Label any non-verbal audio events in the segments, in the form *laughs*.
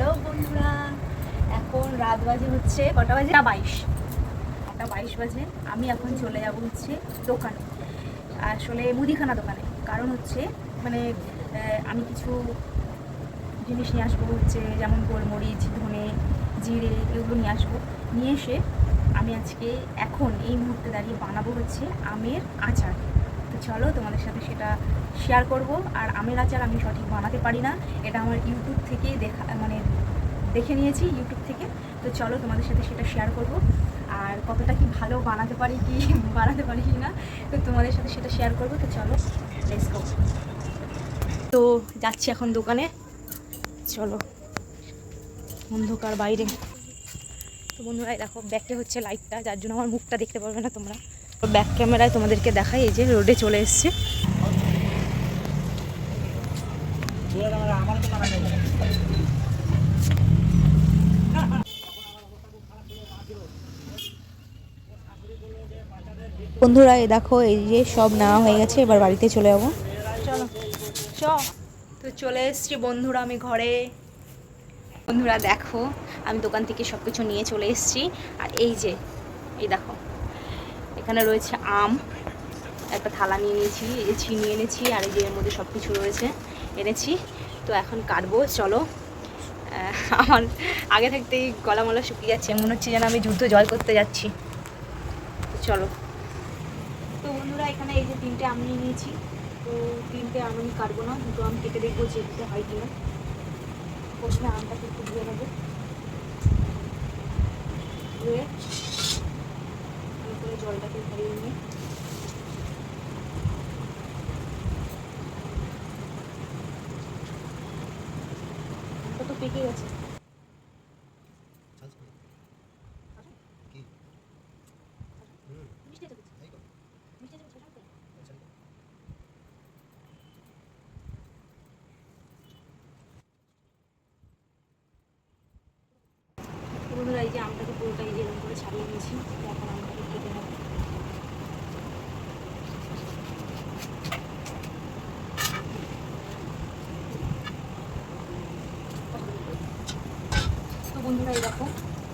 Hello বন্ধুরা, এখন রাত বাজে হচ্ছে কটা বাজে? বাইশ। একটা বাইশ বাজে, আমি এখন চলে যাব হচ্ছে দোকানে। আসলে মুদিখানা দোকানে। কারণ হচ্ছে মানে আমি কিছু জিনিস নিয়ে আসব হচ্ছে, যেমন গোলমরিচ, ধনে, জিরে, এগুলো নিয়ে আসব। নিয়ে এসে আমি আজকে এখন এই মুহূর্তে দাঁড়িয়ে বানাবো হচ্ছে আমের আচার। চলো তোমাদের সাথে সেটা শেয়ার করব। আর আমের আচার আমি সঠিক বানাতে পারি না। এটা আমার ইউটিউব থেকে দেখা মানে দেখে নিয়েছি ইউটিউব থেকে। তো চলো তোমাদের সাথে সেটা শেয়ার করব। আর কতটা কি ভালো বানাতে পারি কি *laughs* বানাতে পারি কি না, তো তোমাদের সাথে সেটা শেয়ার করব। তো চলো লেটস তো যাচ্ছি এখন দোকানে। চলো, অন্ধকার বাইরে। তো বন্ধুরা দেখো ব্যাকে হচ্ছে লাইটটা যার জন্য আমার মুখটা দেখতে পারবে না তোমরা। ব্যাক ক্যামেরায় তোমাদেরকে দেখাই, এই যে রোডে চলে এসছে। বন্ধুরা, এই দেখো, এই যে সব নেওয়া হয়ে গেছে, এবার বাড়িতে চলে যাব। চলো, চ। তো চলে এসছি বন্ধুরা, আমি ঘরে। বন্ধুরা, দেখো, আমি দোকান থেকে সব কিছু নিয়ে চলে এসেছি। আর এই যে, এই দেখো এখানে রয়েছে আম, একটা থালা নিয়ে নিয়েছি এই ছিনিয়ে এনেছি, আর এই এর মধ্যে সব কিছু রয়েছে, এনেছি। তো এখন কাটবো, চলো। আমার আগে থাকতেই গলা মলা শুকিয়ে যাচ্ছে, মনে হচ্ছে যেন আমি যুদ্ধ জয় করতে যাচ্ছি। চলো। তো বন্ধুরা, এখানে এই যে তিনটে আম নিয়ে নিয়েছি। তো তিনটে আম আমি কাটবো না, দুটো আম কেটে দেখব যে দিতে হয় কিনা। প্রথমে আমটাকে একটু ধুয়ে নেব। ধুয়ে করে জলটাকে ভরিয়ে নিই। তো পেকে গেছে মিষ্টি আছে কিছু? মিষ্টি আছে কিছু? শাক আছে? বন্ধুরা, এই যে আমটাকে পুরোটাই যে এরকম করে ছাড়িয়ে নিয়েছি এখন আমটাকে কেটে নেব। তো বন্ধুরা, এই দেখো,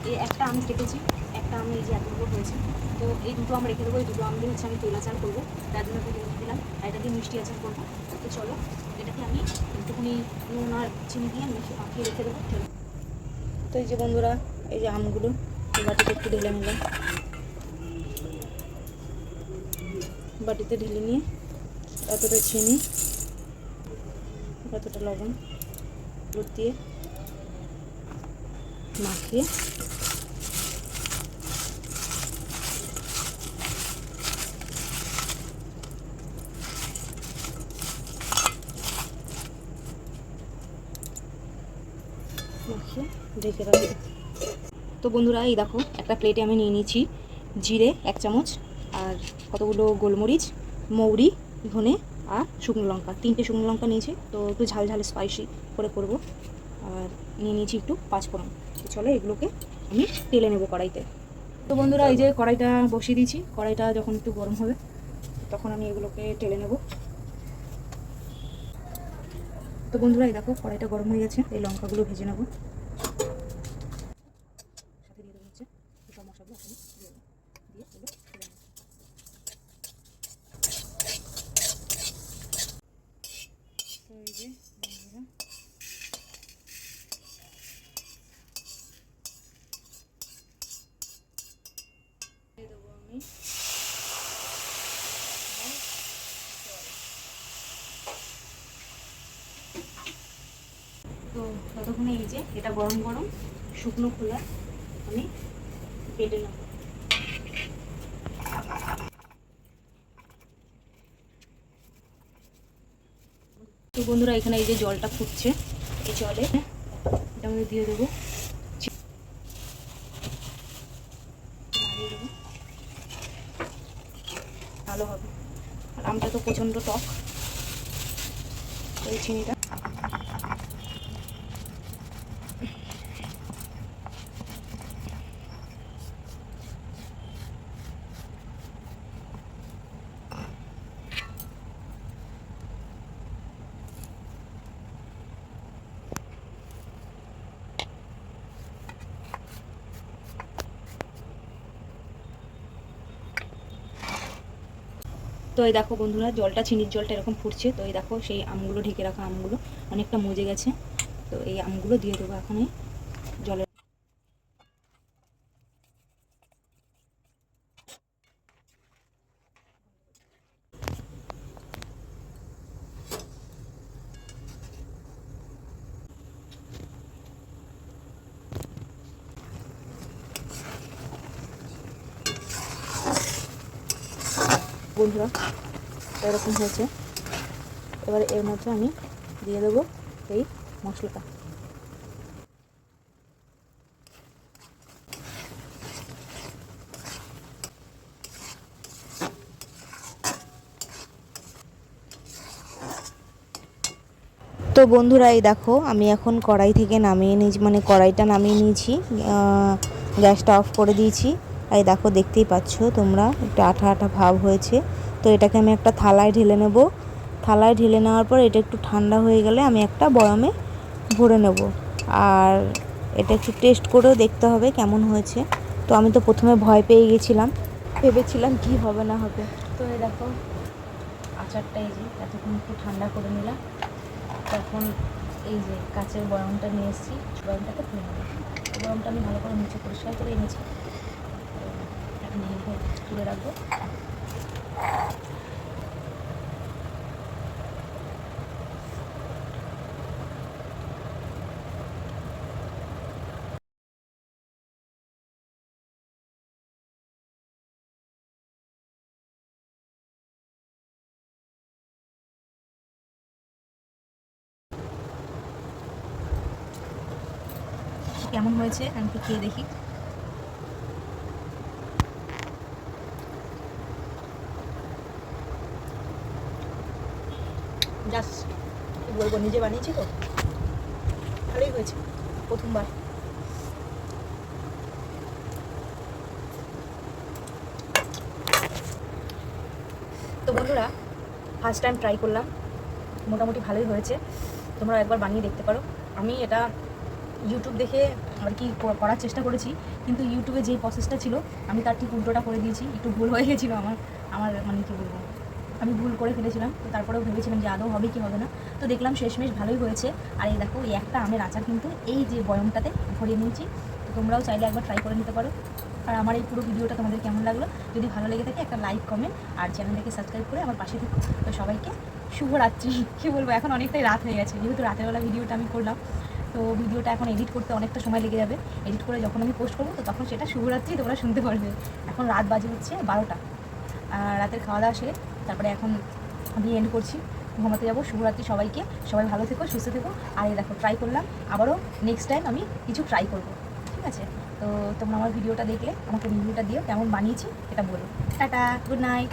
এই একটা আম কেটেছি, একটা আম এই যে এতগুলো হয়েছে, তো এই দুটো আম রেখে দেবো, এই দুটো আম দিয়ে হচ্ছে আমি তেল আচার করব, তার জন্য একটু দিলাম, আর এটা দিয়ে মিষ্টি আচার করব। তো চলো, এটাকে আমি একটুখানি নুন আর চিনি দিয়ে মিশিয়ে পাঠিয়ে রেখে দেবো। তো এই যে বন্ধুরা এই যে আমগুলো, বাটিতে একটু ঢেলে নিলাম। বাটিতে ঢেলে নিয়ে এতটা চিনি, এতটা লবণ, হলুদ দিয়ে মাখিয়ে মাখিয়ে ঢেকে রাখব। তো বন্ধুরা, এই দেখো, একটা প্লেটে আমি নিয়ে নিয়েছি জিরে এক চামচ আর কতগুলো গোলমরিচ, মৌরি, ধনে আর শুকনো লঙ্কা। তিনটে শুকনো লঙ্কা নিয়েছি, তো একটু ঝাল ঝাল স্পাইসি করে করব। আর নিয়ে নিয়েছি একটু পাঁচফোড়ন। চলো এগুলোকে আমি তেলে নেব কড়াইতে। তো বন্ধুরা, এই যে কড়াইটা বসিয়ে দিয়েছি, কড়াইটা যখন একটু গরম হবে, তখন আমি এগুলোকে টেলে নেব। তো বন্ধুরা, এই দেখো, কড়াইটা গরম হয়ে গেছে, এই লঙ্কাগুলো ভেজে নেব সাথে দিয়ে দেবো হচ্ছে এই সব মশলাগুলো একসাথে দিয়ে দেবো দিয়ে এগুলো তুলে নেব। তো এই যে বন্ধুরা দিয়ে দেবো আমি তো ততক্ষণে এই যে, এটা গরম গরম শুকনো খোলা আমি কেটে নেব। বন্ধুরা, এখানে এই যে জলটা ফুটছে, এই জলে এটা আমি দিয়ে দেবো। ভালো হবে। আর আমটা তো প্রচণ্ড টক। এই চিনিটা। তো এই দেখো বন্ধুরা, জলটা, চিনির জলটা এরকম ফুটছে। তো এই দেখো সেই আমগুলো ঢেকে রাখা আমগুলো, অনেকটা মজে গেছে। তো এই আমগুলো দিয়ে দেবো এখন এই জলের বন্ধুরা, এরকম হয়েছে। এবারে এর মধ্যে আমি দিয়ে দেবো এই মশলাটা। তো বন্ধুরা, এই দেখো, আমি এখন কড়াই থেকে নামিয়ে নিয়েছি মানে কড়াইটা নামিয়ে নিয়েছি গ্যাসটা অফ করে দিয়েছি। এই দেখো, দেখতেই পাচ্ছ তোমরা, একটু আঠা আঠা ভাব হয়েছে। তো এটাকে আমি একটা থালায় ঢেলে নেব। থালায় ঢেলে নেওয়ার পর এটা একটু ঠান্ডা হয়ে গেলে আমি একটা বয়ামে ভরে নেব। আর এটা একটু টেস্ট করেও দেখতে হবে কেমন হয়েছে। তো আমি তো প্রথমে ভয় পেয়ে গেছিলাম, ভেবেছিলাম কি হবে না হবে। তো এই দেখো, আচারটা এই যে, এতক্ষণ একটু ঠান্ডা করে নিলাম। তখন এই যে কাচের বয়ামটা নিয়ে এসেছি, বয়ামটাকে নেব। এই বয়ামটা আমি ভালো করে নিচে পরিষ্কার করে এনেছি। তুলে রাখব কেমন হয়েছে? আমি খেয়ে দেখি। জাস্ট কি বলব, নিজে বানিয়েছি তো। ভালোই হয়েছে, প্রথমবার। তো বন্ধুরা ফার্স্ট টাইম ট্রাই করলাম। মোটামুটি ভালোই হয়েছে। তোমরা একবার বানিয়ে দেখতে পারো। আমি এটা ইউটিউব দেখে আর কি করার চেষ্টা করেছি, কিন্তু ইউটিউবে যে প্রসেসটা ছিল, আমি তার ঠিক উল্টোটা করে দিয়েছি। একটু ভুল হয়ে গেছিল আমার আমার মানে কী বলব? আমি ভুল করে ফেলেছিলাম, তো তারপরেও ভেবেছিলাম যে আদৌ হবে কি হবে না। তো দেখলাম শেষমেশ ভালোই হয়েছে। আর এই দেখো, এই একটা আমের আচার কিন্তু এই যে বয়মটাতে ভরিয়ে নিয়েছি। তো তোমরাও চাইলে একবার ট্রাই করে নিতে পারো। আর আমার এই পুরো ভিডিওটা তোমাদের কেমন লাগল? যদি ভালো লেগে থাকে, একটা লাইক কমেন্ট আর চ্যানেলটাকে সাবস্ক্রাইব করে আমার পাশে থেকো। তো সবাইকে শুভরাত্রি। *laughs* কী বলব, এখন অনেকটাই রাত হয়ে গেছে। যেহেতু রাতের বেলা ভিডিওটা আমি করলাম, তো ভিডিওটা এখন এডিট করতে অনেকটা সময় লেগে যাবে। এডিট করে যখন আমি পোস্ট করব, তো তখন সেটা শুভরাত্রি তোমরা শুনতে পারবে। এখন রাত বাজে হচ্ছে বারোটা। রাতের খাওয়া দাওয়া সেরে তারপরে এখন আমি এন্ড করছি। ঘুমাতে যাব। শুভরাত্রি সবাইকে। সবাই ভালো থেকো, সুস্থ থেকো। আর এই দেখো ট্রাই করলাম। আবারও নেক্সট টাইম আমি কিছু ট্রাই করব। ঠিক আছে? তো তোমরা আমার ভিডিওটা দেখলে, আমাকে রিভিউটা দিও। কেমন বানিয়েছি, এটা বলো। Tata good night